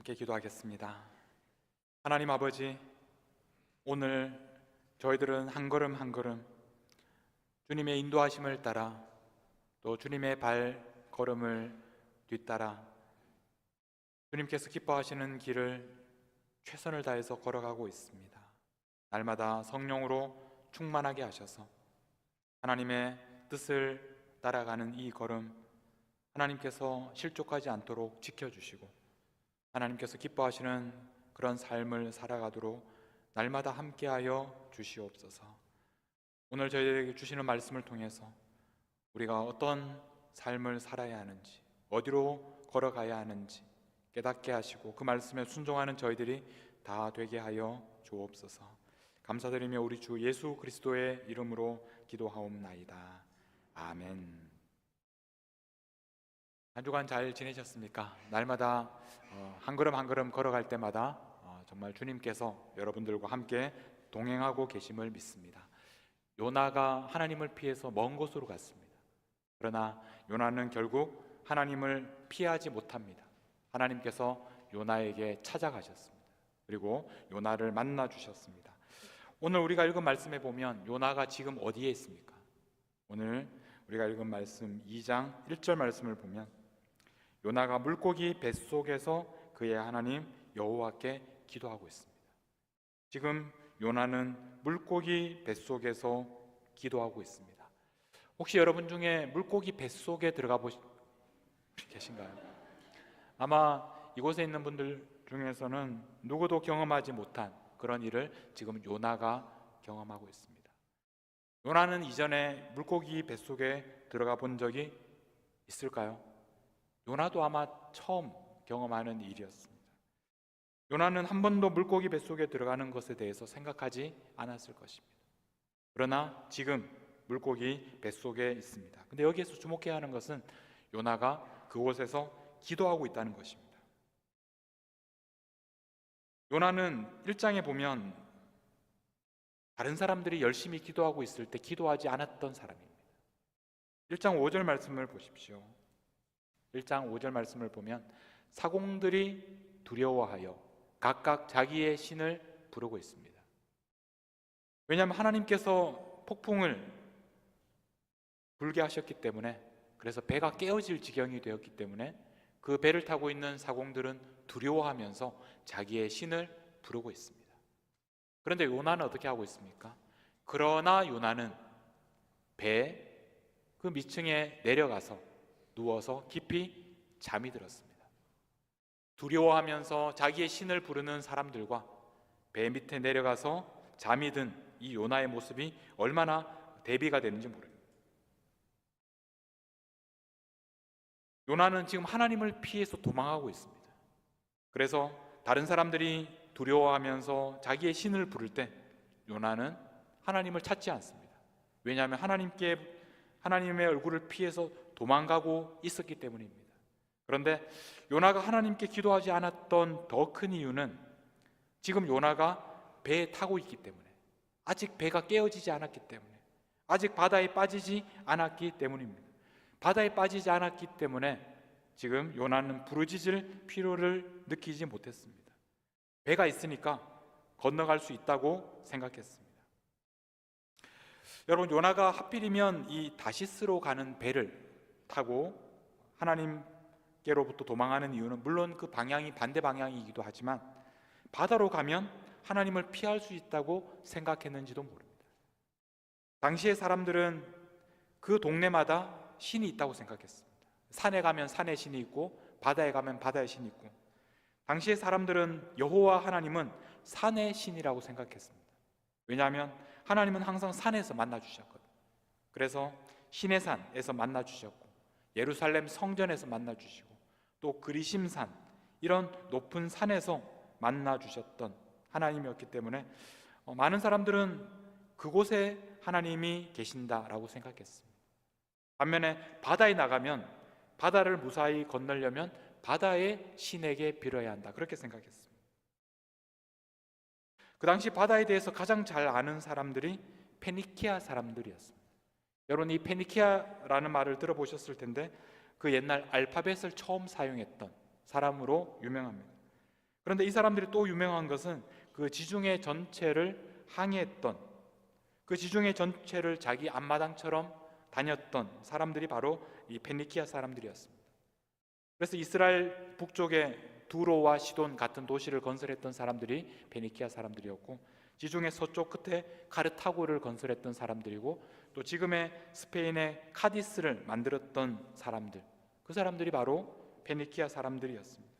함께 기도하겠습니다. 하나님 아버지, 오늘 저희들은 한 걸음 한 걸음 주님의 인도하심을 따라 또 주님의 발걸음을 뒤따라 주님께서 기뻐하시는 길을 최선을 다해서 걸어가고 있습니다. 날마다 성령으로 충만하게 하셔서 하나님의 뜻을 따라가는 이 걸음 하나님께서 실족하지 않도록 지켜주시고 하나님께서 기뻐하시는 그런 삶을 살아가도록 날마다 함께하여 주시옵소서. 오늘 저희에게 주시는 말씀을 통해서 우리가 어떤 삶을 살아야 하는지, 어디로 걸어가야 하는지 깨닫게 하시고 그 말씀에 순종하는 저희들이 다 되게 하여 주옵소서. 감사드리며 우리 주 예수 그리스도의 이름으로 기도하옵나이다. 아멘. 한 주간 잘 지내셨습니까? 날마다 어, 한 걸음 한 걸음 걸어갈 때마다 어, 정말 주님께서 여러분들과 함께 동행하고 계심을 믿습니다. 요나가 하나님을 피해서 먼 곳으로 갔습니다. 그러나 요나는 결국 하나님을 피하지 못합니다. 하나님께서 요나에게 찾아가셨습니다. 그리고 요나를 만나 주셨습니다. 오늘 우리가 읽은 말씀에 보면 요나가 지금 어디에 있습니까? 오늘 우리가 읽은 말씀 2장 1절 말씀을 보면 요나가 물고기 뱃속에서 그의 하나님 여호와께 기도하고 있습니다. 지금 요나는 물고기 뱃속에서 기도하고 있습니다. 혹시 여러분 중에 물고기 뱃속에 들어가 보시 계신가요? 아마 이곳에 있는 분들 중에서는 누구도 경험하지 못한 그런 일을 지금 요나가 경험하고 있습니다. 요나는 이전에 물고기 뱃속에 들어가 본 적이 있을까요? 요나도 아마 처음 경험하는 일이었습니다. 요나는 한 번도 물고기 뱃속에 들어가는 것에 대해서 생각하지 않았을 것입니다. 그러나 지금 물고기 뱃속에 있습니다. 근데 여기에서 주목해야 하는 것은 요나가 그곳에서 기도하고 있다는 것입니다. 요나는 1장에 보면 다른 사람들이 열심히 기도하고 있을 때 기도하지 않았던 사람입니다. 1장 5절 말씀을 보십시오. 1장 5절 말씀을 보면 사공들이 두려워하여 각각 자기의 신을 부르고 있습니다. 왜냐하면 하나님께서 폭풍을 불게 하셨기 때문에 그래서 배가 깨어질 지경이 되었기 때문에 그 배를 타고 있는 사공들은 두려워하면서 자기의 신을 부르고 있습니다. 그런데 요나는 어떻게 하고 있습니까? 그러나 요나는 배그 밑층에 내려가서 누워서 깊이 잠이 들었습니다. 두려워하면서 자기의 신을 부르는 사람들과 배 밑에 내려가서 잠이 든 이 요나의 모습이 얼마나 대비가 되는지 모릅니다. 요나는 지금 하나님을 피해서 도망하고 있습니다. 그래서 다른 사람들이 두려워하면서 자기의 신을 부를 때 요나는 하나님을 찾지 않습니다. 왜냐하면 하나님께 하나님의 얼굴을 피해서 도망가고 있었기 때문입니다. 그런데 요나가 하나님께 기도하지 않았던 더 큰 이유는 지금 요나가 배에 타고 있기 때문에 아직 배가 깨어지지 않았기 때문에 아직 바다에 빠지지 않았기 때문입니다. 바다에 빠지지 않았기 때문에 지금 요나는 부르짖을 필요를 느끼지 못했습니다. 배가 있으니까 건너갈 수 있다고 생각했습니다. 여러분 요나가 하필이면 이 다시스로 가는 배를 타고 하나님께로부터 도망하는 이유는 물론 그 방향이 반대 방향이기도 하지만 바다로 가면 하나님을 피할 수 있다고 생각했는지도 모릅니다. 당시의 사람들은 그 동네마다 신이 있다고 생각했습니다. 산에 가면 산의 신이 있고 바다에 가면 바다의 신이 있고 당시의 사람들은 여호와 하나님은 산의 신이라고 생각했습니다. 왜냐하면 하나님은 항상 산에서 만나 주셨거든요. 그래서 신의 산에서 만나 주셨고 예루살렘 성전에서 만나 주시고 또 그리심산 이런 높은 산에서 만나 주셨던 하나님이었기 때문에 어, 많은 사람들은 그곳에 하나님이 계신다라고 생각했습니다. 반면에 바다에 나가면 바다를 무사히 건너려면 바다의 신에게 빌어야 한다. 그렇게 생각했습니다. 그 당시 바다에 대해서 가장 잘 아는 사람들이 페니키아 사람들이었습니다. 여러분 이 페니키아라는 말을 들어보셨을 텐데 그 옛날 알파벳을 처음 사용했던 사람으로 유명합니다. 그런데 이 사람들이 또 유명한 것은 그 지중해 전체를 항해했던 그 지중해 전체를 자기 앞마당처럼 다녔던 사람들이 바로 이 페니키아 사람들이었습니다. 그래서 이스라엘 북쪽에 두로와 시돈 같은 도시를 건설했던 사람들이 페니키아 사람들이었고 지중해 서쪽 끝에 카르타고를 건설했던 사람들이고 또 지금의 스페인의 카디스를 만들었던 사람들 그 사람들이 바로 페니키아 사람들이었습니다.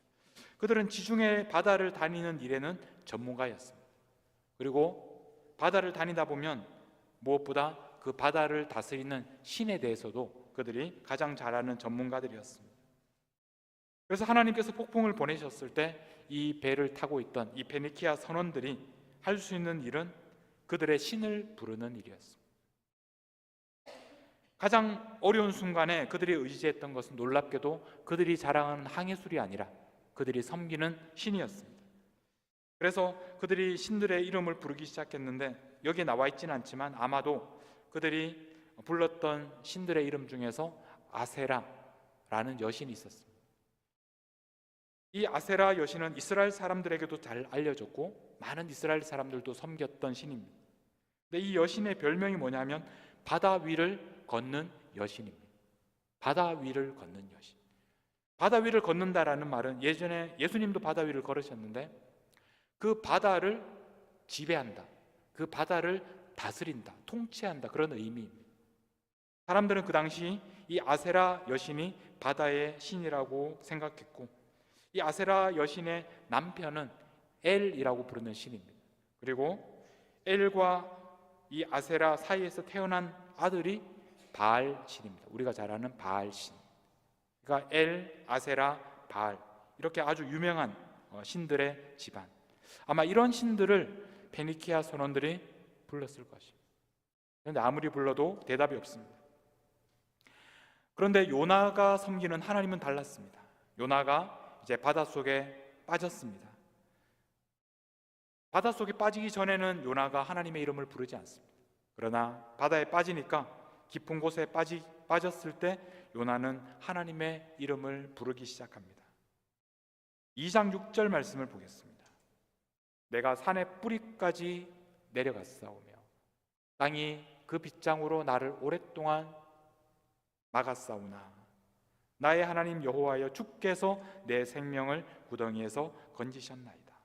그들은 지중해 바다를 다니는 일에는 전문가였습니다. 그리고 바다를 다니다 보면 무엇보다 그 바다를 다스리는 신에 대해서도 그들이 가장 잘 아는 전문가들이었습니다. 그래서 하나님께서 폭풍을 보내셨을 때 이 배를 타고 있던 이 페니키아 선원들이 할 수 있는 일은 그들의 신을 부르는 일이었습니다. 가장 어려운 순간에 그들이 의지했던 것은 놀랍게도 그들이 자랑하는 항해술이 아니라 그들이 섬기는 신이었습니다. 그래서 그들이 신들의 이름을 부르기 시작했는데 여기에 나와 있지는 않지만 아마도 그들이 불렀던 신들의 이름 중에서 아세라라는 여신이 있었습니다. 이 아세라 여신은 이스라엘 사람들에게도 잘 알려졌고 많은 이스라엘 사람들도 섬겼던 신입니다. 근데 이 여신의 별명이 뭐냐면 바다 위를 걷는 여신입니다. 바다 위를 걷는 여신. 바다 위를 걷는다라는 말은 예전에 예수님도 바다 위를 걸으셨는데 그 바다를 지배한다. 그 바다를 다스린다. 통치한다. 그런 의미입니다. 사람들은 그 당시 이 아세라 여신이 바다의 신이라고 생각했고 이 아세라 여신의 남편은 엘이라고 부르는 신입니다. 그리고 엘과 이 아세라 사이에서 태어난 아들이 바알 신입니다. 우리가 잘 아는 바알 신. 그러니까 엘, 아세라, 바알 이렇게 아주 유명한 어, 신들의 집안. 아마 이런 신들을 페니키아 선원들이 불렀을 것입니다. 그런데 아무리 불러도 대답이 없습니다. 그런데 요나가 섬기는 하나님은 달랐습니다. 요나가 이제 바닷속에 빠졌습니다. 바닷속에 빠지기 전에는 요나가 하나님의 이름을 부르지 않습니다. 그러나 바다에 빠지니까 깊은 곳에 빠지, 빠졌을 때 요나는 하나님의 이름을 부르기 시작합니다. 2장 6절 말씀을 보겠습니다. 내가 산의 뿌리까지 내려갔사오며 땅이 그 빗장으로 나를 오랫동안 막았사오나 나의 하나님 여호와여 주께서 내 생명을 구덩이에서 건지셨나이다.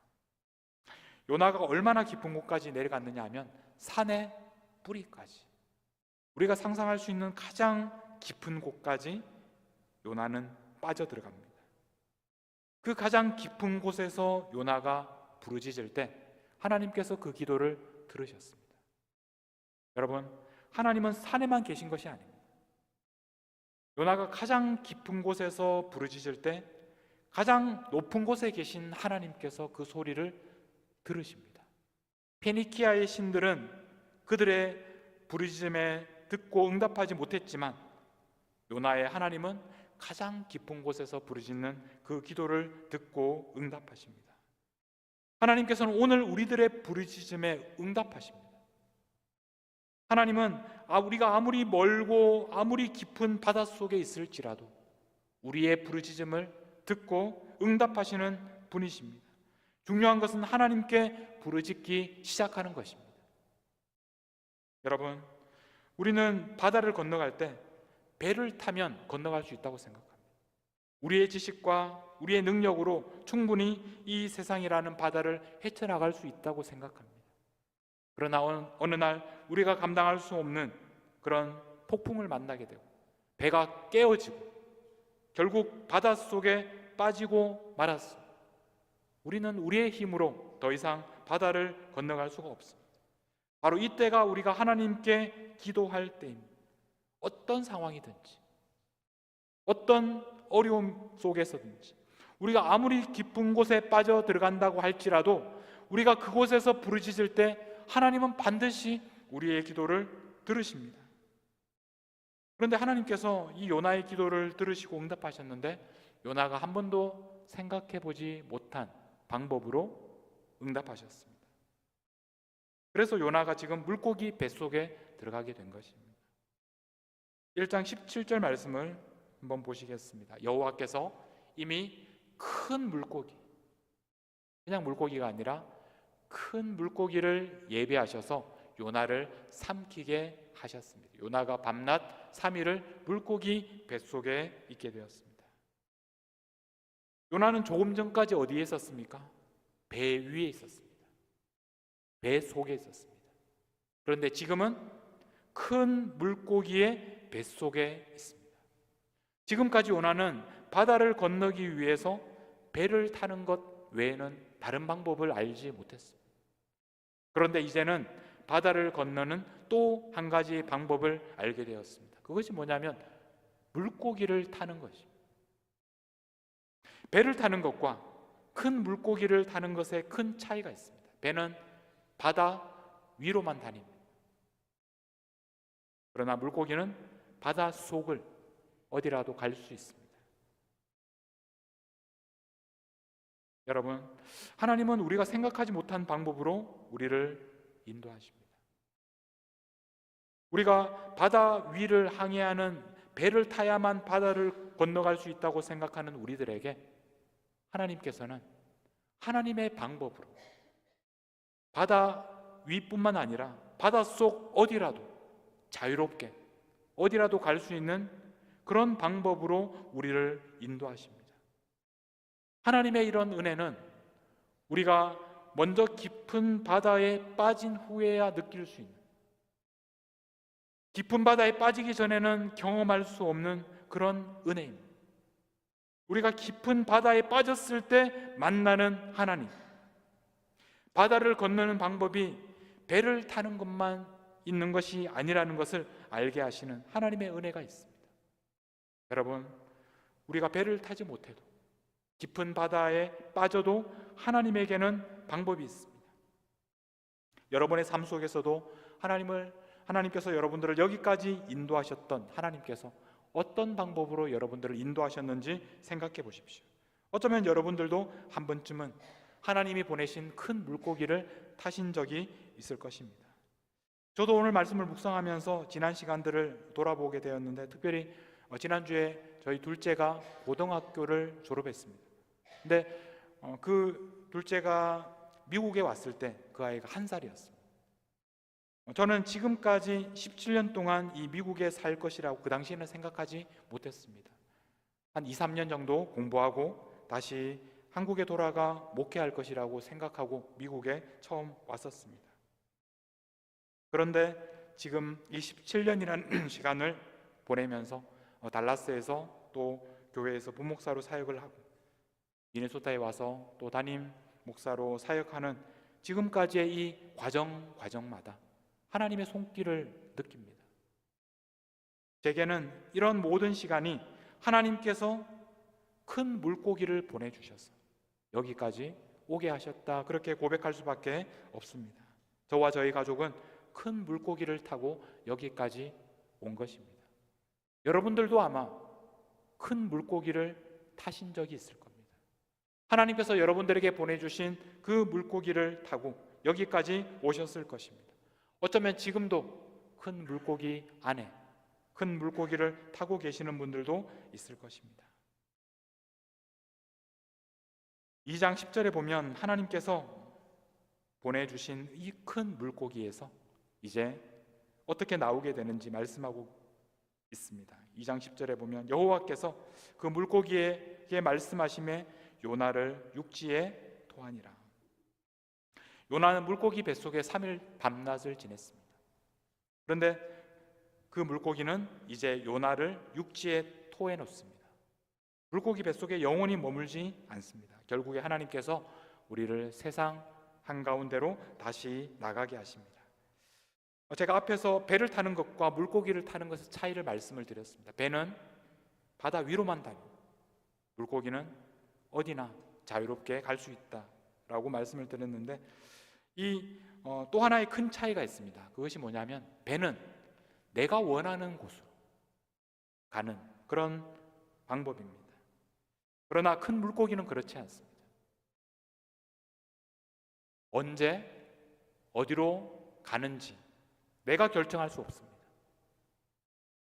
요나가 얼마나 깊은 곳까지 내려갔느냐 하면 산의 뿌리까지 우리가 상상할 수 있는 가장 깊은 곳까지 요나는 빠져들어갑니다. 그 가장 깊은 곳에서 요나가 부르짖을 때 하나님께서 그 기도를 들으셨습니다. 여러분, 하나님은 산에만 계신 것이 아닙니다. 요나가 가장 깊은 곳에서 부르짖을 때 가장 높은 곳에 계신 하나님께서 그 소리를 들으십니다. 페니키아의 신들은 그들의 부르짖음에 듣고 응답하지 못했지만 요나의 하나님은 가장 깊은 곳에서 부르짖는 그 기도를 듣고 응답하십니다. 하나님께서는 오늘 우리들의 부르짖음에 응답하십니다. 하나님은 아 우리가 아무리 멀고 아무리 깊은 바닷속에 있을지라도 우리의 부르짖음을 듣고 응답하시는 분이십니다. 중요한 것은 하나님께 부르짖기 시작하는 것입니다. 여러분, 우리는 바다를 건너갈 때 배를 타면 건너갈 수 있다고 생각합니다. 우리의 지식과 우리의 능력으로 충분히 이 세상이라는 바다를 헤쳐나갈 수 있다고 생각합니다. 그러나 어느 날 우리가 감당할 수 없는 그런 폭풍을 만나게 되고 배가 깨어지고 결국 바닷속에 빠지고 말았어. 우리는 우리의 힘으로 더 이상 바다를 건너갈 수가 없습니다. 바로 이때가 우리가 하나님께 기도할 때입니다. 어떤 상황이든지, 어떤 어려움 속에서든지, 우리가 아무리 깊은 곳에 빠져 들어간다고 할지라도 우리가 그곳에서 부르짖을 때 하나님은 반드시 우리의 기도를 들으십니다. 그런데 하나님께서 이 요나의 기도를 들으시고 응답하셨는데 요나가 한 번도 생각해 보지 못한 방법으로 응답하셨습니다. 그래서 요나가 지금 물고기 뱃속에 들어가게 된 것입니다. 1장 17절 말씀을 한번 보시겠습니다. 여호와께서 이미 큰 물고기 그냥 물고기가 아니라 큰 물고기를 예배하셔서 요나를 삼키게 하셨습니다. 요나가 밤낮 3일을 물고기 뱃속에 있게 되었습니다. 요나는 조금 전까지 어디에 있었습니까? 배 위에 있었습니다. 배 속에 있었습니다. 그런데 지금은 큰 물고기의 뱃속에 있습니다. 지금까지 요나는 바다를 건너기 위해서 배를 타는 것 외에는 다른 방법을 알지 못했습니다. 그런데 이제는 바다를 건너는 또 한 가지 방법을 알게 되었습니다. 그것이 뭐냐면 물고기를 타는 것입니다. 배를 타는 것과 큰 물고기를 타는 것에 큰 차이가 있습니다. 배는 바다 위로만 다닙니다. 그러나 물고기는 바다 속을 어디라도 갈 수 있습니다. 여러분, 하나님은 우리가 생각하지 못한 방법으로 우리를 인도하십니다. 우리가 바다 위를 항해하는 배를 타야만 바다를 건너갈 수 있다고 생각하는 우리들에게 하나님께서는 하나님의 방법으로 바다 위뿐만 아니라 바다 속 어디라도 자유롭게 어디라도 갈 수 있는 그런 방법으로 우리를 인도하십니다. 하나님의 이런 은혜는 우리가 먼저 깊은 바다에 빠진 후에야 느낄 수 있는 깊은 바다에 빠지기 전에는 경험할 수 없는 그런 은혜입니다. 우리가 깊은 바다에 빠졌을 때 만나는 하나님. 바다를 건너는 방법이 배를 타는 것만 있는 것이 아니라는 것을 알게 하시는 하나님의 은혜가 있습니다. 여러분, 우리가 배를 타지 못해도 깊은 바다에 빠져도 하나님에게는 방법이 있습니다. 여러분의 삶 속에서도 하나님을 하나님께서 여러분들을 여기까지 인도하셨던 하나님께서 어떤 방법으로 여러분들을 인도하셨는지 생각해 보십시오. 어쩌면 여러분들도 한 번쯤은 하나님이 보내신 큰 물고기를 타신 적이 있을 것입니다. 저도 오늘 말씀을 묵상하면서 지난 시간들을 돌아보게 되었는데 특별히 어, 지난주에 저희 둘째가 고등학교를 졸업했습니다. 근데 어, 그 둘째가 미국에 왔을 때 그 아이가 한 살이었습니다. 어, 저는 지금까지 17년 동안 이 미국에 살 것이라고 그 당시에는 생각하지 못했습니다. 한 2, 3년 정도 공부하고 다시 한국에 돌아가 목회할 것이라고 생각하고 미국에 처음 왔었습니다. 그런데 지금 이 17년이라는 시간을 보내면서 어, 달라스에서 또 교회에서 부목사로 사역을 하고 미네소타에 와서 또 담임 목사로 사역하는 지금까지의 이 과정 과정마다 하나님의 손길을 느낍니다. 제게는 이런 모든 시간이 하나님께서 큰 물고기를 보내주셔서 여기까지 오게 하셨다. 그렇게 고백할 수밖에 없습니다. 저와 저희 가족은 큰 물고기를 타고 여기까지 온 것입니다. 여러분들도 아마 큰 물고기를 타신 적이 있을 겁니다. 하나님께서 여러분들에게 보내주신 그 물고기를 타고 여기까지 오셨을 것입니다. 어쩌면 지금도 큰 물고기 안에 큰 물고기를 타고 계시는 분들도 있을 것입니다. 2장 10절에 보면 하나님께서 보내주신 이 큰 물고기에서 이제 어떻게 나오게 되는지 말씀하고 있습니다. 2장 10절에 보면 여호와께서 그 물고기에게 말씀하심에 요나를 육지에 토하니라. 요나는 물고기 뱃속에 3일 밤낮을 지냈습니다. 그런데 그 물고기는 이제 요나를 육지에 토해 놓습니다. 물고기 뱃속에 영원히 머물지 않습니다. 결국에 하나님께서 우리를 세상 한가운데로 다시 나가게 하십니다. 제가 앞에서 배를 타는 것과 물고기를 타는 것의 차이를 말씀을 드렸습니다. 배는 바다 위로만 다니 물고기는 어디나 자유롭게 갈 수 있다라고 말씀을 드렸는데 이또 어, 하나의 큰 차이가 있습니다. 그것이 뭐냐면 배는 내가 원하는 곳으로 가는 그런 방법입니다. 그러나 큰 물고기는 그렇지 않습니다. 언제 어디로 가는지 내가 결정할 수 없습니다.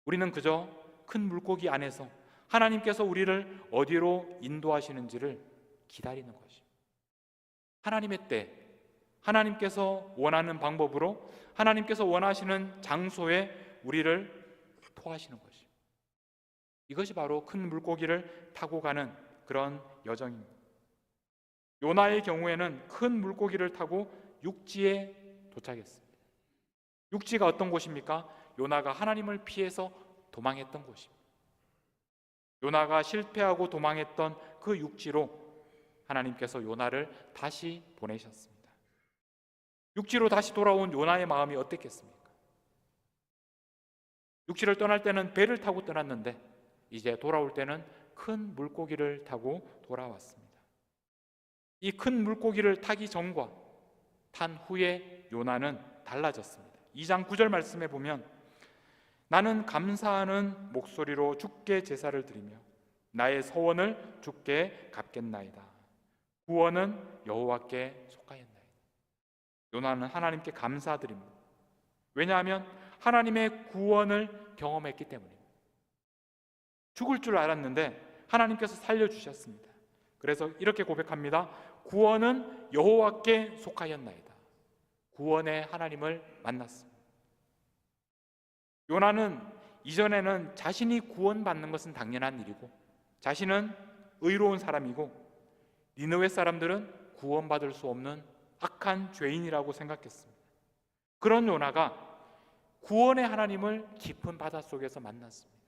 우리는 그저 큰 물고기 안에서 하나님께서 우리를 어디로 인도하시는지를 기다리는 것입니다. 하나님의 때 하나님께서 원하는 방법으로 하나님께서 원하시는 장소에 우리를 토하시는 것이. 이것이 바로 큰 물고기를 타고 가는 그런 여정입니다. 요나의 경우에는 큰 물고기를 타고 육지에 도착했습니다. 육지가 어떤 곳입니까? 요나가 하나님을 피해서 도망했던 곳입니다. 요나가 실패하고 도망했던 그 육지로 하나님께서 요나를 다시 보내셨습니다. 육지로 다시 돌아온 요나의 마음이 어땠겠습니까? 육지를 떠날 때는 배를 타고 떠났는데 이제 돌아올 때는 큰 물고기를 타고 돌아왔습니다. 이 큰 물고기를 타기 전과 탄 후에 요나는 달라졌습니다. 2장 9절 말씀에 보면 나는 감사하는 목소리로 주께 제사를 드리며 나의 서원을 주께 갚겠나이다. 구원은 여호와께 속하였나이다. 요나는 하나님께 감사드립니다. 왜냐하면 하나님의 구원을 경험했기 때문입니다. 죽을 줄 알았는데 하나님께서 살려 주셨습니다. 그래서 이렇게 고백합니다. 구원은 여호와께 속하였나이다. 구원의 하나님을 만났습니다. 요나는 이전에는 자신이 구원받는 것은 당연한 일이고 자신은 의로운 사람이고 니느웨 사람들은 구원받을 수 없는 악한 죄인이라고 생각했습니다. 그런 요나가 구원의 하나님을 깊은 바다 속에서 만났습니다.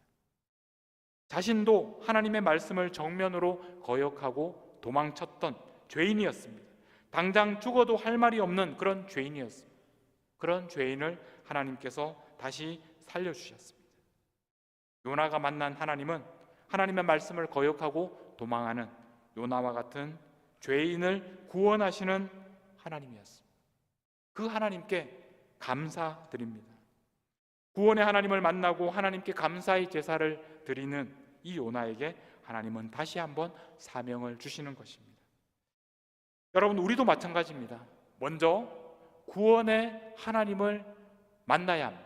자신도 하나님의 말씀을 정면으로 거역하고 도망쳤던 죄인이었습니다. 당장 죽어도 할 말이 없는 그런 죄인이었습니다. 그런 죄인을 하나님께서 다시 살려주셨습니다. 요나가 만난 하나님은 하나님의 말씀을 거역하고 도망하는 요나와 같은 죄인을 구원하시는 하나님이었습니다. 그 하나님께 감사드립니다. 구원의 하나님을 만나고 하나님께 감사의 제사를 드리는 이 요나에게 하나님은 다시 한번 사명을 주시는 것입니다. 여러분 우리도 마찬가지입니다. 먼저 구원의 하나님을 만나야 합니다.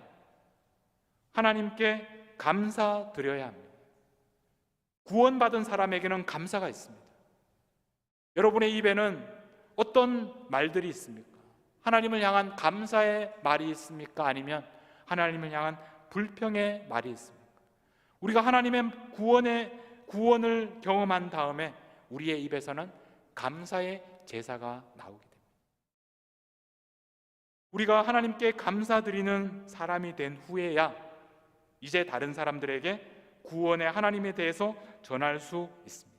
하나님께 감사드려야 합니다. 구원받은 사람에게는 감사가 있습니다. 여러분의 입에는 어떤 말들이 있습니까? 하나님을 향한 감사의 말이 있습니까? 아니면 하나님을 향한 불평의 말이 있습니까? 우리가 하나님의 구원의 구원을 경험한 다음에 우리의 입에서는 감사의 제사가 나오게 됩니다. 우리가 하나님께 감사드리는 사람이 된 후에야 이제 다른 사람들에게 구원의 하나님에 대해서 전할 수 있습니다.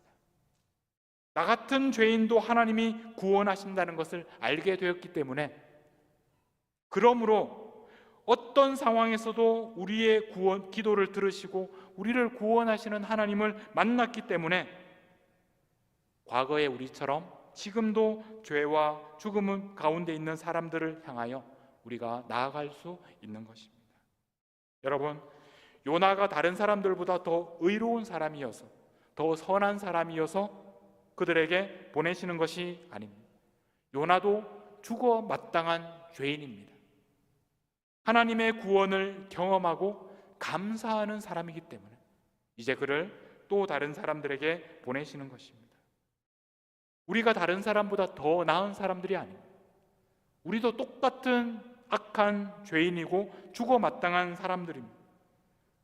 나 같은 죄인도 하나님이 구원하신다는 것을 알게 되었기 때문에 그러므로 어떤 상황에서도 우리의 구원 기도를 들으시고 우리를 구원하시는 하나님을 만났기 때문에 과거의 우리처럼 지금도 죄와 죽음 가운데 있는 사람들을 향하여 우리가 나아갈 수 있는 것입니다. 여러분, 요나가 다른 사람들보다 더 의로운 사람이어서 더 선한 사람이어서 그들에게 보내시는 것이 아닙니다. 요나도 죽어 마땅한 죄인입니다. 하나님의 구원을 경험하고 감사하는 사람이기 때문에 이제 그를 또 다른 사람들에게 보내시는 것입니다. 우리가 다른 사람보다 더 나은 사람들이 아닙니다. 우리도 똑같은 악한 죄인이고 죽어 마땅한 사람들입니다.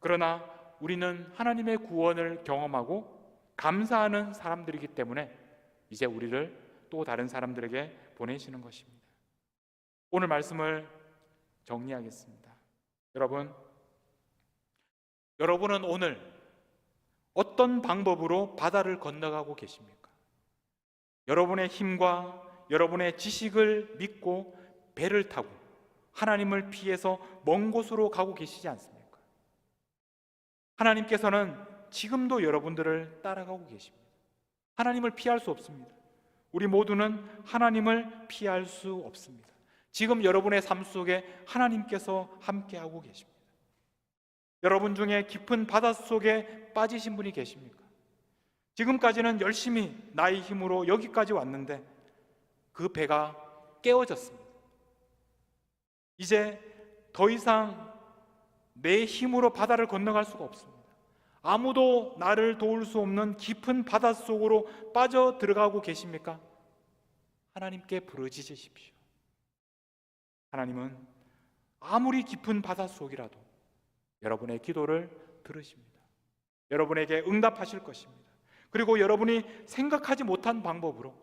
그러나 우리는 하나님의 구원을 경험하고 감사하는 사람들이기 때문에 이제 우리를 또 다른 사람들에게 보내시는 것입니다. 오늘 말씀을 정리하겠습니다. 여러분, 여러분은 오늘 어떤 방법으로 바다를 건너가고 계십니까? 여러분의 힘과 여러분의 지식을 믿고 배를 타고 하나님을 피해서 먼 곳으로 가고 계시지 않습니까? 하나님께서는 지금도 여러분들을 따라가고 계십니다. 하나님을 피할 수 없습니다. 우리 모두는 하나님을 피할 수 없습니다. 지금 여러분의 삶 속에 하나님께서 함께하고 계십니다. 여러분 중에 깊은 바닷속에 빠지신 분이 계십니까? 지금까지는 열심히 나의 힘으로 여기까지 왔는데 그 배가 깨어졌습니다. 이제 더 이상 내 힘으로 바다를 건너갈 수가 없습니다. 아무도 나를 도울 수 없는 깊은 바닷속으로 빠져 들어가고 계십니까? 하나님께 부르짖으십시오. 하나님은 아무리 깊은 바다 속이라도 여러분의 기도를 들으십니다. 여러분에게 응답하실 것입니다. 그리고 여러분이 생각하지 못한 방법으로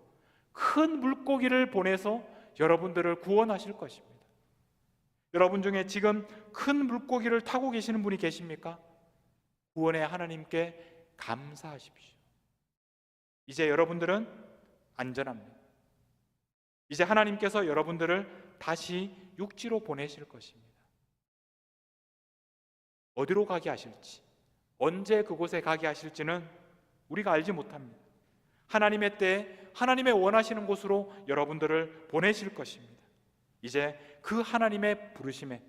큰 물고기를 보내서 여러분들을 구원하실 것입니다. 여러분 중에 지금 큰 물고기를 타고 계시는 분이 계십니까? 구원의 하나님께 감사하십시오. 이제 여러분들은 안전합니다. 이제 하나님께서 여러분들을 다시 육지로 보내실 것입니다. 어디로 가게 하실지, 언제 그곳에 가게 하실지는 우리가 알지 못합니다. 하나님의 때에 하나님의 원하시는 곳으로 여러분들을 보내실 것입니다. 이제 그 하나님의 부르심에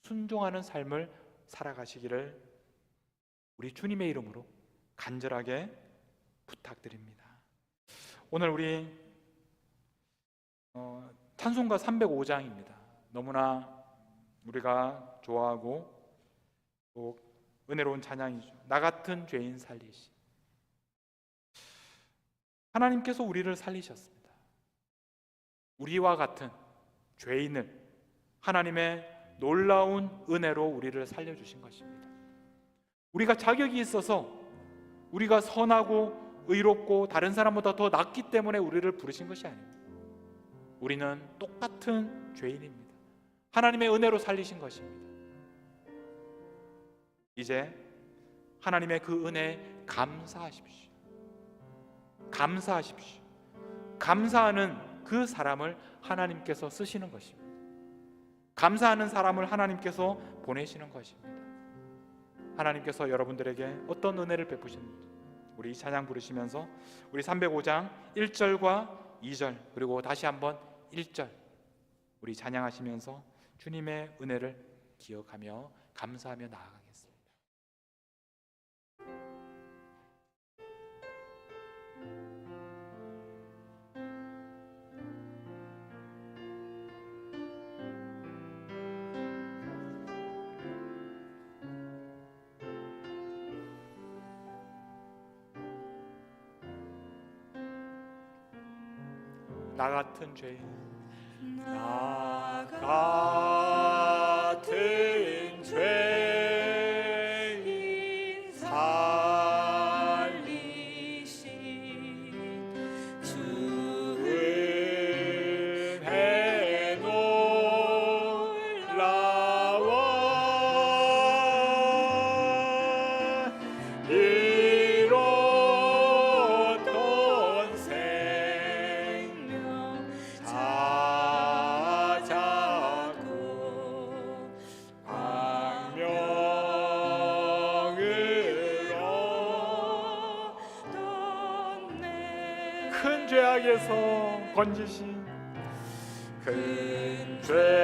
순종하는 삶을 살아가시기를 우리 주님의 이름으로 간절하게 부탁드립니다. 오늘 우리 어, 찬송가 305장입니다. 너무나 우리가 좋아하고 또 은혜로운 찬양이죠. 나 같은 죄인 살리시. 하나님께서 우리를 살리셨습니다. 우리와 같은 죄인을 하나님의 놀라운 은혜로 우리를 살려주신 것입니다. 우리가 자격이 있어서 우리가 선하고 의롭고 다른 사람보다 더 낫기 때문에 우리를 부르신 것이 아닙니다. 우리는 똑같은 죄인입니다. 하나님의 은혜로 살리신 것입니다. 이제 하나님의 그 은혜에 감사하십시오. 감사하십시오. 감사하는 그 사람을 하나님께서 쓰시는 것입니다. 감사하는 사람을 하나님께서 보내시는 것입니다. 하나님께서 여러분들에게 어떤 은혜를 베푸시는지 우리 이 찬양 부르시면서 우리 305장 1절과 2절 그리고 다시 한번 1절 우리 찬양하시면서 주님의 은혜를 기억하며 감사하며 나아가겠습니다. 나 같은 죄인. 나 같은 죄악에서 건지신 큰죄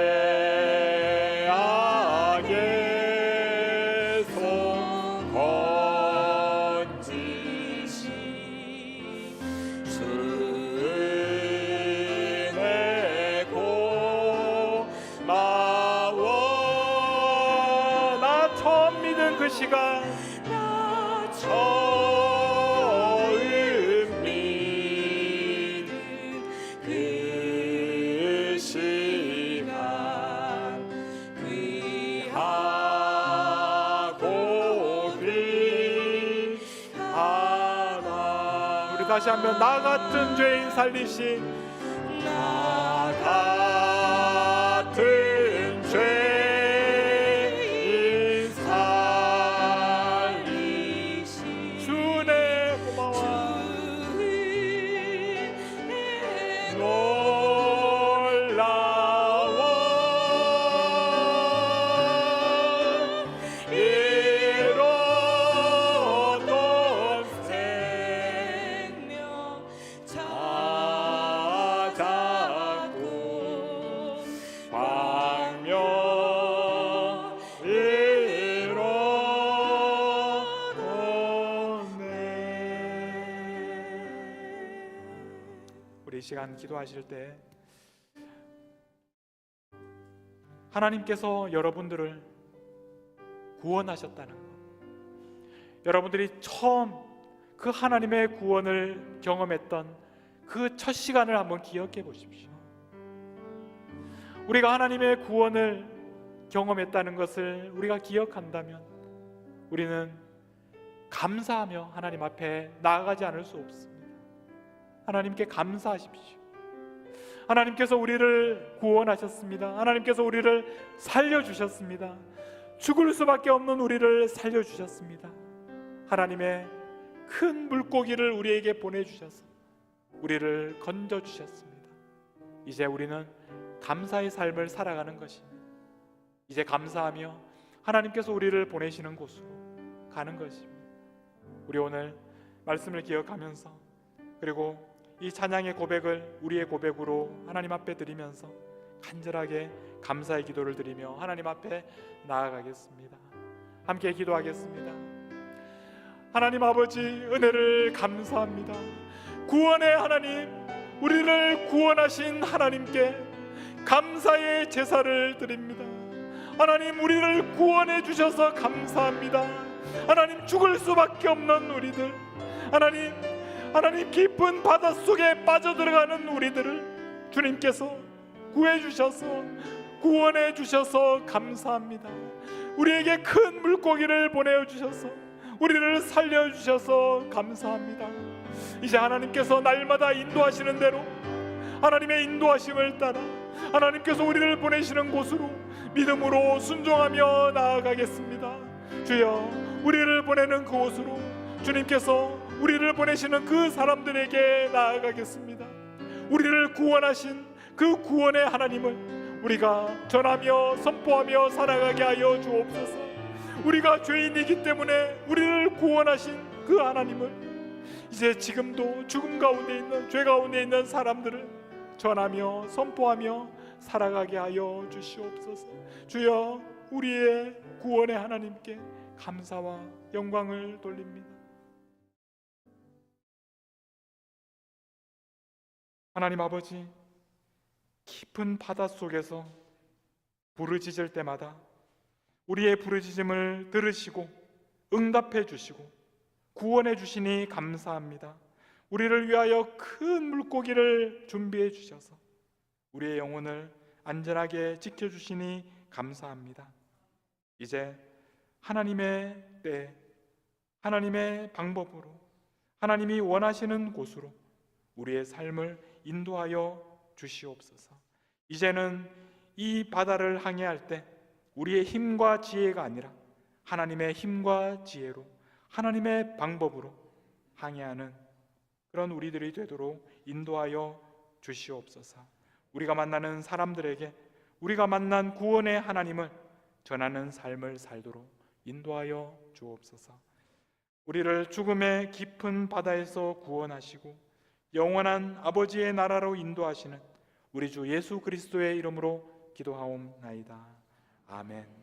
다시 한번 나 같은 죄인 살리신 기도하실 때 하나님께서 여러분들을 구원하셨다는 것. 여러분들이 처음 그 하나님의 구원을 경험했던 그 첫 시간을 한번 기억해 보십시오. 우리가 하나님의 구원을 경험했다는 것을 우리가 기억한다면 우리는 감사하며 하나님 앞에 나아가지 않을 수 없습니다. 하나님께 감사하십시오. 하나님께서 우리를 구원하셨습니다. 하나님께서 우리를 살려주셨습니다. 죽을 수밖에 없는 우리를 살려주셨습니다. 하나님의 큰 물고기를 우리에게 보내주셔서 우리를 건져주셨습니다. 이제 우리는 감사의 삶을 살아가는 것입니다. 이제 감사하며 하나님께서 우리를 보내시는 곳으로 가는 것입니다. 우리 오늘 말씀을 기억하면서 그리고 이 찬양의 고백을 우리의 고백으로 하나님 앞에 드리면서 간절하게 감사의 기도를 드리며 하나님 앞에 나아가겠습니다. 함께 기도하겠습니다. 하나님 아버지 은혜를 감사합니다. 구원의 하나님, 우리를 구원하신 하나님께 감사의 제사를 드립니다. 하나님 우리를 구원해 주셔서 감사합니다. 하나님 죽을 수밖에 없는 우리들, 하나님 하나님 깊은 바다 속에 빠져들어가는 우리들을 주님께서 구해 주셔서 구원해 주셔서 감사합니다. 우리에게 큰 물고기를 보내 주셔서 우리를 살려 주셔서 감사합니다. 이제 하나님께서 날마다 인도하시는 대로 하나님의 인도하심을 따라 하나님께서 우리를 보내시는 곳으로 믿음으로 순종하며 나아가겠습니다. 주여, 우리를 보내는 그곳으로 주님께서 우리를 보내시는 그 사람들에게 나아가겠습니다. 우리를 구원하신 그 구원의 하나님을 우리가 전하며 선포하며 살아가게 하여 주옵소서. 우리가 죄인이기 때문에 우리를 구원하신 그 하나님을 이제 지금도 죽음 가운데 있는 죄 가운데 있는 사람들을 전하며 선포하며 살아가게 하여 주시옵소서. 주여 우리의 구원의 하나님께 감사와 영광을 돌립니다. 하나님 아버지 깊은 바다 속에서 부르짖을 때마다 우리의 부르짖음을 들으시고 응답해 주시고 구원해 주시니 감사합니다. 우리를 위하여 큰 물고기를 준비해 주셔서 우리의 영혼을 안전하게 지켜 주시니 감사합니다. 이제 하나님의 때 하나님의 방법으로 하나님이 원하시는 곳으로 우리의 삶을 인도하여 주시옵소서. 이제는 이 바다를 항해할 때 우리의 힘과 지혜가 아니라 하나님의 힘과 지혜로 하나님의 방법으로 항해하는 그런 우리들이 되도록 인도하여 주시옵소서. 우리가 만나는 사람들에게 우리가 만난 구원의 하나님을 전하는 삶을 살도록 인도하여 주옵소서. 우리를 죽음의 깊은 바다에서 구원하시고 영원한 아버지의 나라로 인도하시는 우리 주 예수 그리스도의 이름으로 기도하옵나이다. 아멘.